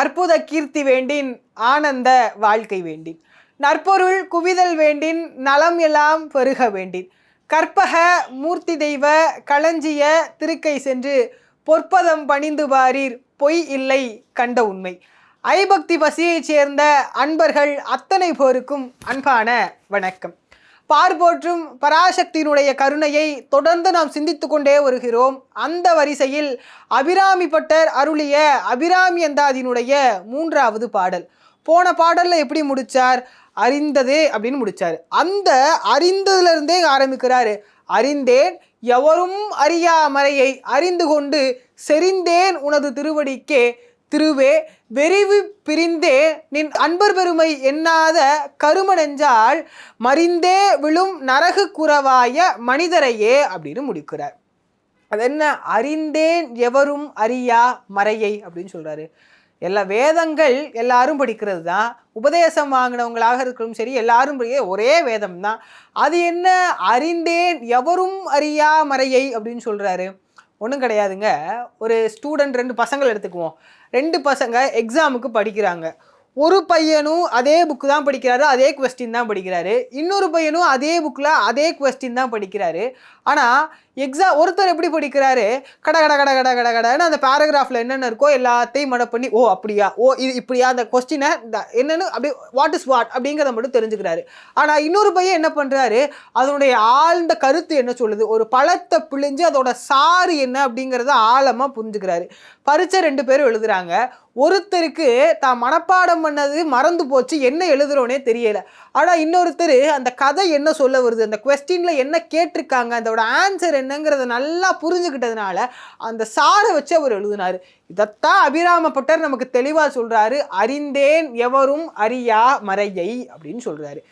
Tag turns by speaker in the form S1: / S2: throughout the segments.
S1: அற்புத கீர்த்தி வேண்டின் ஆனந்த வாழ்க்கை வேண்டின். நற்பொருள் குவிதல் வேண்டின் நலம் எல்லாம் பெருக வேண்டின். கற்பக மூர்த்தி தெய்வ களஞ்சிய திருக்கை சென்று பொற்பதம் பணிந்து பாரீர் பொய் இல்லை கண்ட உண்மை. ஐபக்தி பசியைச் சேர்ந்த அன்பர்கள் அத்தனை போருக்கும் அன்பான வணக்கம். பார்போற்றும் பராசக்தியினுடைய கருணையை தொடர்ந்து நாம் சிந்தித்து கொண்டே வருகிறோம். அந்த வரிசையில் அபிராமி பட்டர் அருளிய அபிராமி அந்தாதியினுடைய மூன்றாவது பாடல். போன பாடலில் எப்படி முடித்தார் அறிந்தது அப்படின்னு முடிச்சார். அந்த அறிந்ததுலேருந்தே ஆரம்பிக்கிறாரு. அறிந்தேன் எவரும் அறியா மறையை அறிந்து கொண்டு செறிந்தேன் உனது திருவடிக்கே திருவே வெறிவு பிரிந்தே நின் அன்பர் பெருமை எண்ணாத கருமனெஞ்சால் மறிந்தே விழும் நரகு குறவாய மனிதரையே அப்படின்னு முடிக்கிறார். அது என்ன அறிந்தேன் எவரும் அறியா மறையை அப்படின்னு சொல்கிறாரு எல்லா வேதங்கள் எல்லாரும் படிக்கிறது தான் உபதேசம் வாங்கினவங்களாக இருக்கணும் சரி எல்லாரும் ஒரே வேதம் தான் அது என்ன? அறிந்தேன் எவரும் அறியா மறையை அப்படின்னு சொல்கிறாரு ஒன்றும் கிடையாதுங்க. ஒரு ஸ்டூடெண்ட் ரெண்டு பசங்களை எடுத்துக்குவோம். ரெண்டு பசங்க எக்ஸாமுக்கு படிக்கிறாங்க. ஒரு பையனும் அதே புக்கு தான் படிக்கிறாரு அதே கொஸ்டின் தான் படிக்கிறாரு. இன்னொரு பையனும் அதே புக்கில் அதே கொஸ்டின் தான் படிக்கிறாரு. ஆனால் எக்ஸாம் ஒருத்தர் எப்படி படிக்கிறாரு? கட கட கட கட கட கடன்னு அந்த பேராகிராஃபில் என்னென்ன இருக்கோ எல்லாத்தையும் மட பண்ணி ஓ அப்படியா? ஓ இது இப்படியா? அந்த கொஸ்டினை என்னென்னு அப்படி வாட் இஸ் வாட் அப்படிங்கிறத மட்டும் தெரிஞ்சுக்கிறாரு. ஆனால் இன்னொரு பையன் என்ன பண்ணுறாரு அதனுடைய ஆழ்ந்த கருத்து என்ன சொல்லுது? ஒரு பழத்தை பிழிஞ்சு அதோட சாறு என்ன அப்படிங்கிறத ஆழமாக புரிஞ்சுக்கிறாரு. பரீட்சை ரெண்டு பேரும் எழுதுறாங்க. ஒருத்தருக்கு தான் மனப்பாடம் பண்ணது மறந்து போச்சு என்ன எழுதுறோனே தெரியல. ஆனால் இன்னொருத்தர் அந்த கதை என்ன சொல்ல வருது அந்த கொஸ்டினில் என்ன கேட்டிருக்காங்க அதோட ஆன்சர் என்னங்கிறத நல்லா புரிஞ்சுக்கிட்டதுனால அந்த சாரை வச்சு அவர் எழுதினார். இதைத்தான் அபிராமப்பட்டர் நமக்கு தெளிவாக சொல்கிறாரு அறிந்தேன் எவரும் அறியா மறையை அப்படின்னு சொல்கிறாரு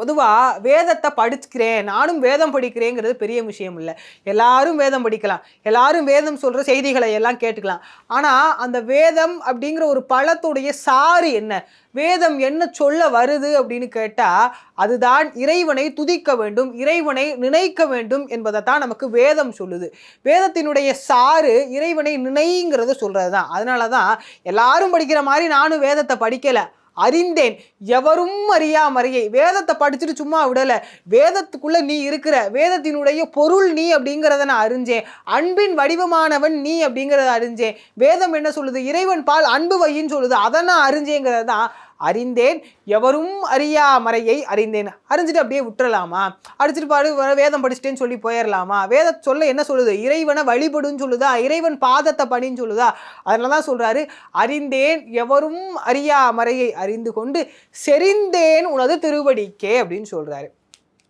S1: பொதுவாக வேதத்தை படிச்சுக்கிறேன் நானும் வேதம் படிக்கிறேங்கிறது பெரிய விஷயம் இல்லை. எல்லாரும் வேதம் படிக்கலாம் எல்லாரும் வேதம் சொல்கிற செய்திகளை எல்லாம் கேட்டுக்கலாம். ஆனால் அந்த வேதம் அப்படிங்கிற ஒரு பழத்துடைய சாறு என்ன? வேதம் என்ன சொல்ல வருது அப்படின்னு கேட்டால் அதுதான் இறைவனை துதிக்க வேண்டும் இறைவனை நினைக்க வேண்டும் என்பதை தான் நமக்கு வேதம் சொல்லுது. வேதத்தினுடைய சாறு இறைவனை நினைங்கிறத சொல்கிறது தான் அதனால தான் எல்லாரும் படிக்கிற மாதிரி நானும் வேதத்தை படிக்கலை. அறிந்தேன். எவரும் அறியாமறையை. வேதத்தை படிச்சுட்டு சும்மா விடலை. வேதத்துக்குள்ள நீ இருக்கிற வேதத்தினுடைய பொருள் நீ அப்படிங்கிறத நான் அறிஞ்சேன். அன்பின் வடிவமானவன் நீ அப்படிங்கிறத அறிஞ்சேன். வேதம் என்ன சொல்லுது? இறைவன் பால் அன்பு வையின்னு சொல்லுது. அதை நான் அறிஞ்சேங்கிறது தான் அறிந்தேன். எவரும் அறியா மறையை அறிந்தேன். அறிஞ்சிட்டு அப்படியே விட்டுறலாமா? அடிச்சிட்டு பாடு வேதம் படிச்சிட்டேன்னு சொல்லி போயிடலாமா வேத சொல்ல என்ன சொல்லுது? இறைவனை வழிபடுன்னு சொல்லுதா? இறைவன் பாதத்தை பணின்னு சொல்லுதா? அதனால தான் சொல்கிறாரு அறிந்தேன் எவரும் அறியா மறையை அறிந்து கொண்டு செறிந்தேன் உனது திருவடிக்கே அப்படின்னு சொல்கிறாரு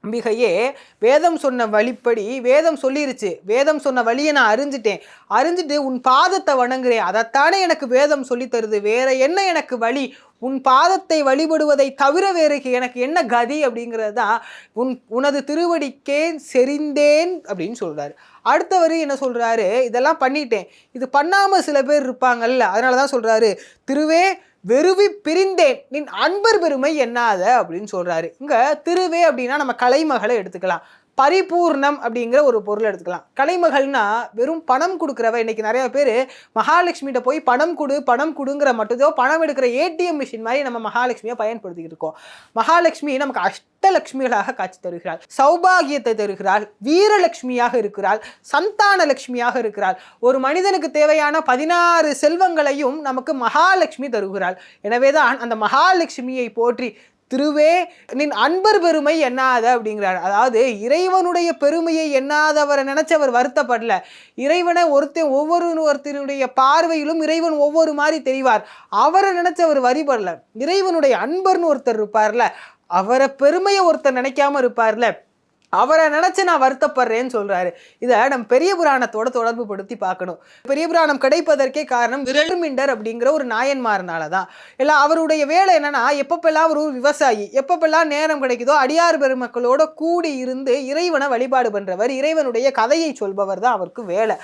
S1: அம்பிகையே வேதம் சொன்ன வழிப்படி வேதம் சொல்லிருச்சு. வேதம் சொன்ன வழியை நான் அறிஞ்சிட்டேன். அறிஞ்சிட்டு உன் பாதத்தை வணங்குறேன். அதைத்தானே எனக்கு வேதம் சொல்லித் தருது. வேற என்ன எனக்கு வழி? உன் பாதத்தை வழிபடுவதை தவிர வேறு எனக்கு என்ன கதி? அப்படிங்கிறது தான் உன் உனது திருவடிக்கே செறிந்தேன் அப்படின்னு சொல்கிறாரு அடுத்தவர் என்ன சொல்கிறாரு இதெல்லாம் பண்ணிட்டேன். இது பண்ணாமல் சில பேர் இருப்பாங்கல்ல. அதனால தான் சொல்கிறாரு திருவே வெறுவி பிரிந்தேன். நின் அன்பர் பெருமை என்னாத? அப்படின்னு சொல்றாரு. இங்க திருவே அப்படின்னா நம்ம கலைமகளை எடுத்துக்கலாம். பரிபூர்ணம் அப்படிங்கிற ஒரு பொருள் எடுத்துக்கலாம். கலைமகள்னா வெறும் பணம் கொடுக்குறவ இன்னைக்கு நிறைய பேர் மகாலட்சுமிகிட்ட போய் பணம் கொடு பணம் கொடுங்கிற மட்டுதோ பணம் எடுக்கிற ஏடிஎம் மிஷின் மாதிரி நம்ம மகாலட்சுமியை பயன்படுத்திக்கிட்டு இருக்கோம். மகாலட்சுமி நமக்கு அஷ்டலட்சுமிகளாக காட்சி தருகிறாள். சௌபாகியத்தை தருகிறாள். வீரலட்சுமியாக இருக்கிறாள். சந்தான லட்சுமியாக இருக்கிறாள். ஒரு மனிதனுக்கு தேவையான பதினாறு செல்வங்களையும் நமக்கு மகாலட்சுமி தருகிறாள். எனவேதான் அந்த மகாலட்சுமியை போற்றி திருவே நின் அன்பர் பெருமை எண்ணாத அப்படிங்கிறார். அதாவது இறைவனுடைய பெருமையை எண்ணாதவரை நினைச்சவர் வருத்தப்படல. இறைவனை ஒருத்தன் ஒவ்வொரு ஒருத்தனுடைய பார்வையிலும் இறைவன் ஒவ்வொரு மாதிரி தெரிவார். அவரை நினைச்சவர் வரிபடல. இறைவனுடைய அன்பர்னு ஒருத்தர் இருப்பார்ல. அவரை பெருமையை ஒருத்தர் நினைக்காம இருப்பார்ல. அவரை நினச்சி நான் வருத்தப்படுறேன்னு சொல்கிறாரு இதை நம்ம பெரிய புராணத்தோட தொடர்பு படுத்தி பார்க்கணும். பெரிய புராணம் கிடைப்பதற்கே காரணம் விரல்மிண்டர் அப்படிங்கிற ஒரு நாயன்மாரனால தான் எல்லாம் அவருடைய வேலை என்னென்னா எப்பப்பெல்லாம் ஒரு விவசாயி எப்பப்பெல்லாம் நேரம் கிடைக்குதோ அடியார் பெருமக்களோட கூடி இருந்து இறைவனை வழிபாடு பண்ணுறவர் இறைவனுடைய கதையை சொல்பவர் தான் அவருக்கு வேலை.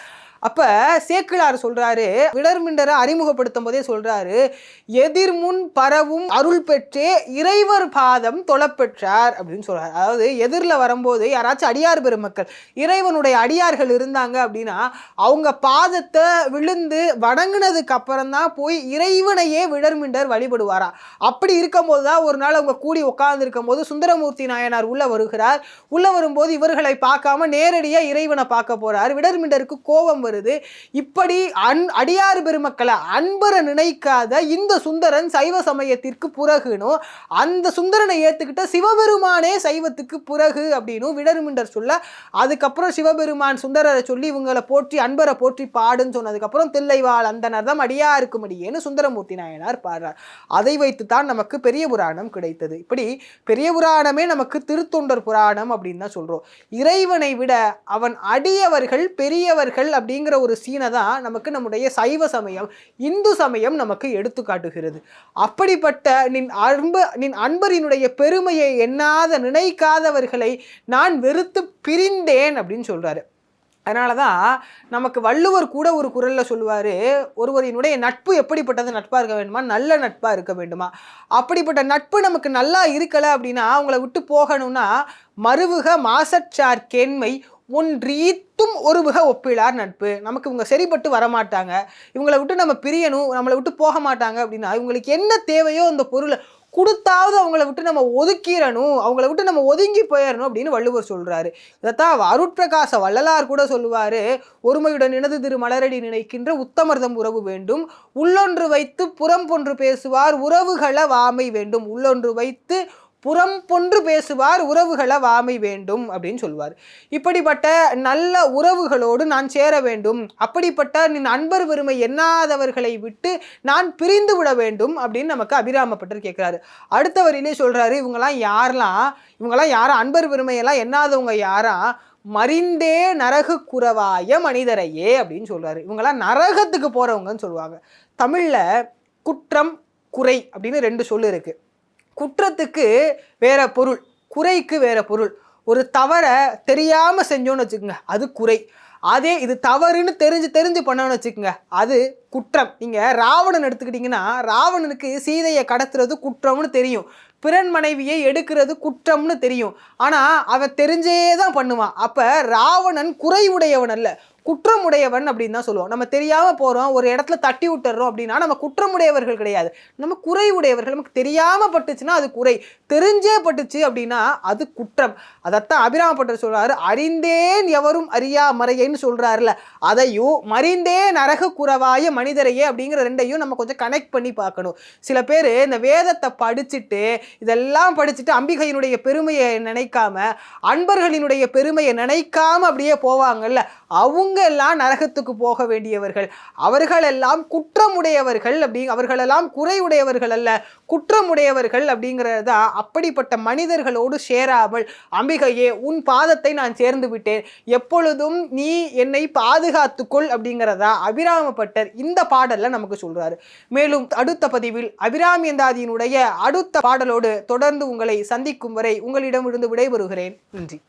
S1: அப்ப சேக்கிழார் சொல்றாரு விடர்மிண்டரை அறிமுகப்படுத்தும் போதே சொல்றாரு எதிர்முன் பரவும் அருள் பெற்றே இறைவர் பாதம் தொழப்பெற்றார் அப்படின்னு சொல்றாரு. அதாவது எதிரில் வரும்போது யாராச்சும் அடியார் பெருமக்கள் இறைவனுடைய அடியார்கள் இருந்தாங்க அப்படின்னா அவங்க பாதத்தை விழுந்து வணங்கினதுக்கு அப்புறம் தான் போய் இறைவனையே விடர்மிண்டர் வழிபடுவாரா? அப்படி இருக்கும்போது தான் ஒரு நாள் அவங்க கூடி உட்கார்ந்துருக்கும் போது சுந்தரமூர்த்தி நாயனார் உள்ள வருகிறார். உள்ள வரும்போது இவர்களை பார்க்காம நேரடியாக இறைவனை பார்க்க போறார். விடர்மிண்டருக்கு கோபம் வருது. இப்படி அன் அடியார் பெருமக்களை அன்பரை நினைக்காத இந்த சுந்தரன் சைவ சமயத்திற்கு புறகுனும் அந்த சுந்தரனை ஏற்றுக்கிட்ட சிவபெருமானே சைவத்துக்கு புறகு அப்படின்னு விடருமிண்டர் சொல்ல அதுக்கப்புறம் சிவபெருமான் சுந்தரரை சொல்லி இவங்களை போற்றி அன்பரை போற்றி பாடுன்னு சொன்னதுக்கப்புறம் தில்லைவாள் அந்தனர் தான் அடியாருக்கு மடியேன்னு சுந்தரமூர்த்தி நாயனார் பாடுறார். அதை வைத்து தான் நமக்கு பெரிய புராணம் கிடைத்தது. இப்படி பெரிய புராணமே நமக்கு திருத்தொண்டர் புராணம் அப்படின்னு தான் சொல்கிறோம் இறைவனை விட அவன் அடியவர்கள் பெரியவர்கள் அப்படிங்கிற ஒரு சீனை தான் நமக்கு நம்முடைய சைவ சமயம் இந்து சமயம் நமக்கு எடுத்து காட்டுகிறது. அப்படிப்பட்ட நின் அன்பு நின் அன்பரினுடைய பெருமையை எண்ணாத நினைக்காதவர்களை நான் வெறுத்து பிரிந்தேன் அப்படின்னு சொல்கிறாரு அதனால தான் நமக்கு வள்ளுவர் கூட ஒரு குரலில் சொல்லுவார் ஒருவரினுடைய நட்பு எப்படிப்பட்டது நட்பாக இருக்க வேண்டுமா? நல்ல நட்பாக இருக்க வேண்டுமா? அப்படிப்பட்ட நட்பு நமக்கு நல்லா இருக்கலை அப்படின்னா அவங்கள விட்டு போகணும்னா மருவுக மாசற்றார் கேண்மை ஒன்றீத்தும் ஒருவுக ஒப்பிலார் நட்பு. நமக்கு இவங்க சரிப்பட்டு வரமாட்டாங்க. இவங்களை விட்டு நம்ம பிரியணும் நம்மளை விட்டு போக மாட்டாங்க அப்படின்னா இவங்களுக்கு என்ன தேவையோ அந்த பொருளை கொடுத்தாவது அவங்கள விட்டு நம்ம ஒதுக்கிடணும் அவங்கள விட்டு நம்ம ஒதுங்கி போயிடணும் அப்படின்னு வள்ளுவர் சொல்கிறாரு இதைத்தான் அருட்பிரகாச வள்ளலார் கூட சொல்லுவார். ஒருமையுடன் இனது திரு மலரடி நினைக்கின்ற உத்தமர்தம் உறவு வேண்டும். உள்ளொன்று வைத்து புறம் பொன்று பேசுவார் உறவுகளை வாமை வேண்டும். உள்ளொன்று வைத்து புறம் பொன்று பேசுவார் உறவுகளை வாமை வேண்டும் அப்படின்னு சொல்லுவார் இப்படிப்பட்ட நல்ல உறவுகளோடு நான் சேர வேண்டும். அப்படிப்பட்ட நின் அன்பர் பெருமை எண்ணாதவர்களை விட்டு நான் பிரிந்து விட வேண்டும் அப்படின்னு நமக்கு அபிராமப்பட்டர் கேட்குறாரு. அடுத்த வரியிலே சொல்கிறாரு இவங்கெல்லாம் யாரெல்லாம் இவங்கெல்லாம் யாரும் அன்பர் பெருமையெல்லாம் எண்ணாதவங்க யாரா? மறிந்தே நரகு குறவாய மனிதரையே அப்படின்னு சொல்கிறாரு இவங்கெல்லாம் நரகத்துக்கு போகிறவங்கன்னு சொல்லுவாங்க. தமிழில் குற்றம் குறை அப்படின்னு ரெண்டு சொல்லு இருக்குது குற்றத்துக்கு வேற பொருள் குறைக்கு வேற பொருள். ஒரு தவறை தெரியாமல் செஞ்சோன்னு வச்சுக்கோங்க அது குறை. அதே இது தவறுன்னு தெரிஞ்சு தெரிஞ்சு பண்ணோன்னு வச்சுக்கோங்க அது குற்றம். நீங்கள் ராவணன் எடுத்துக்கிட்டிங்கன்னா ராவணனுக்கு சீதையை கடத்துறது குற்றம்னு தெரியும். பிறன் மனைவியை எடுக்கிறது குற்றம்னு தெரியும். ஆனால் அவன் தெரிஞ்சே தான் பண்ணுவான். அப்போ ராவணன் குறைவுடையவன் அல்ல. குற்றமுடையவன் அப்படின்னு தான் சொல்லுவோம். நம்ம தெரியாம போறோம் ஒரு இடத்துல தட்டி விட்டுறோம் அப்படின்னா நம்ம குற்றமுடையவர்கள் கிடையாது. நம்ம குறைவுடையவர்கள் நமக்கு தெரியாம பட்டுச்சுன்னா அது குறை. தெரிஞ்சே பட்டுச்சு அப்படின்னா அது குற்றம். அதைத்தான் அபிராமப்பட்டர் சொல்றாரு. அறிந்தேன் எவரும் அறியா மறையன்னு சொல்றாருல அதையும் மறிந்தே நரக குறவாய மனிதரையே அப்படிங்கிற ரெண்டையும் நம்ம கொஞ்சம் கனெக்ட் பண்ணி பார்க்கணும். சில பேர் இந்த வேதத்தை படிச்சுட்டு இதெல்லாம் படிச்சுட்டு அம்பிகையினுடைய பெருமையை நினைக்காம அன்பர்களினுடைய பெருமையை நினைக்காம அப்படியே போவாங்கல்ல. அவங்க எல்லாம் நரகத்துக்கு போக வேண்டியவர்கள். அவர்களெல்லாம் குற்றமுடையவர்கள் அப்படி அவர்களெல்லாம் குறையுடையவர்கள் அல்ல. குற்றமுடையவர்கள் அப்படிங்கிறது தான் அப்படிப்பட்ட மனிதர்களோடு சேராமல் அம்பிகையே உன் பாதத்தை நான் சேர்ந்து விட்டேன். எப்பொழுதும் நீ என்னை பாதுகாத்துக்கொள் அப்படிங்கிறதா அபிராமப்பட்டர் இந்த பாடலில் நமக்கு சொல்கிறாரு மேலும் அடுத்த பதிவில் அபிராமியந்தாதியினுடைய அடுத்த பாடலோடு தொடர்ந்து உங்களை சந்திக்கும் வரை உங்களிடமிருந்து விடைபெறுகிறேன். நன்றி.